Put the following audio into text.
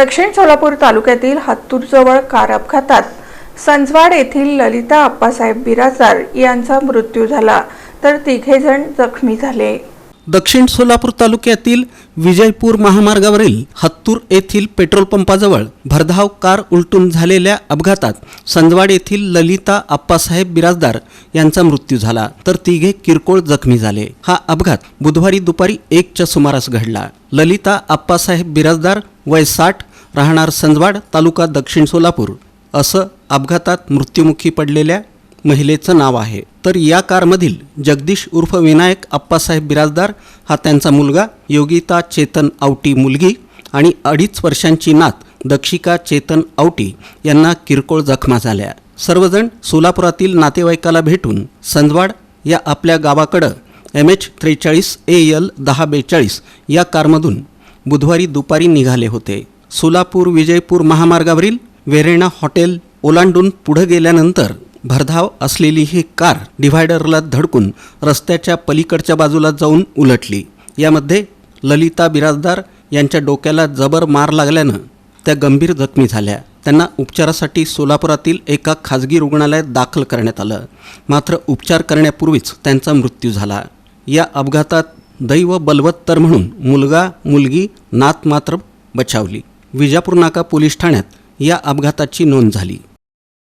दक्षिण सोलापूर तालुक्यातील हत्तूरजवळ कार अपघातात संजवाड येथील ललिता आप्पासाहेब बिराजदार यांचा मृत्यू झाला. तर तिघे जण जखमी झाले. दक्षिण सोलापूर तालुक्यातील विजयपूर महामार्गावरील हत्तूर येथील पेट्रोल पंपाजवळ भरधाव कार उलटून झालेल्या अपघातात संजवाड येथील ललिता आप्पासाहेब बिराजदार यांचा मृत्यू झाला. तर तिघे किरकोळ जखमी झाले. हा अपघात बुधवारी दुपारी एकच्या सुमारास घडला. ललिता आप्पासाहेब बिराजदार वय साठ राहणार संजवाड तालुका दक्षिण सोलापूर असं अपघातात मृत्युमुखी पडलेल्या महिलेचं नाव आहे. तर या कारमधील जगदीश उर्फ विनायक आप्पासाहेब बिराजदार हा त्यांचा मुलगा योगिता चेतन आवटी मुलगी आणि अडीच वर्षांची नात दक्षिका चेतन आवटी यांना किरकोळ जखमा झाल्या. सर्वजण सोलापुरातील नातेवाईकाला भेटून संजवाड या आपल्या गावाकडं एम एच त्रेचाळीस ए यल दहा बेचाळीस या कारमधून बुधवारी दुपारी निघाले होते. सोलापूर विजयपूर महामार्गावरील वेरेणा हॉटेल ओलांडून पुढे गेल्यानंतर भरधाव असलेली ही कार डिव्हायडरला धडकून रस्त्याच्या पलीकडच्या बाजूला जाऊन उलटली. यामध्ये ललिता बिराजदार यांच्या डोक्याला जबर मार लागल्यानं त्या गंभीर जखमी झाल्या. त्यांना उपचारासाठी सोलापुरातील एका खाजगी रुग्णालयात दाखल करण्यात आलं. मात्र उपचार करण्यापूर्वीच त्यांचा मृत्यू झाला. या अपघातात दैव बलवत्तर म्हणून मुलगा मुलगी नात मात्र बचावली. विजापूर नाका पोलीस ठाण्यात या अपघाताची नोंद झाली.